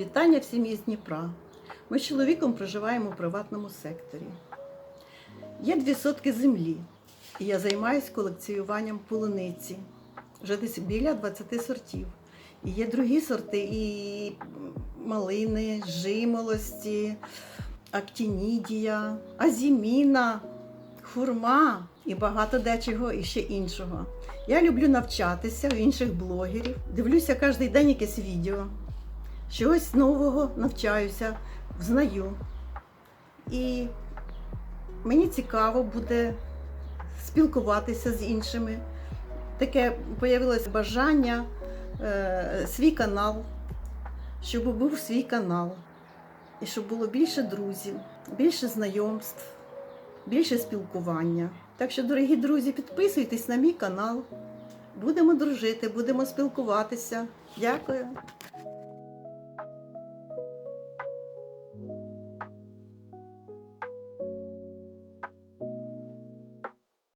Вітання всім із Дніпра. Ми з чоловіком проживаємо у приватному секторі. Є дві сотки землі, і я займаюся колекціюванням полуниці. Вже десь біля 20 сортів. І є другі сорти, і малини, жимолості, актінідія, азіміна, хурма і багато дечого і ще іншого. Я люблю навчатися у інших блогерів. Дивлюся кожен день якесь відео. Чогось нового навчаюся, знаю. І мені цікаво буде спілкуватися з іншими. Таке появилось бажання, е, свій канал, щоб був свій канал. І щоб було більше друзів, більше знайомств, більше спілкування. Так що, дорогі друзі, підписуйтесь на мій канал. Будемо дружити, будемо спілкуватися. Дякую.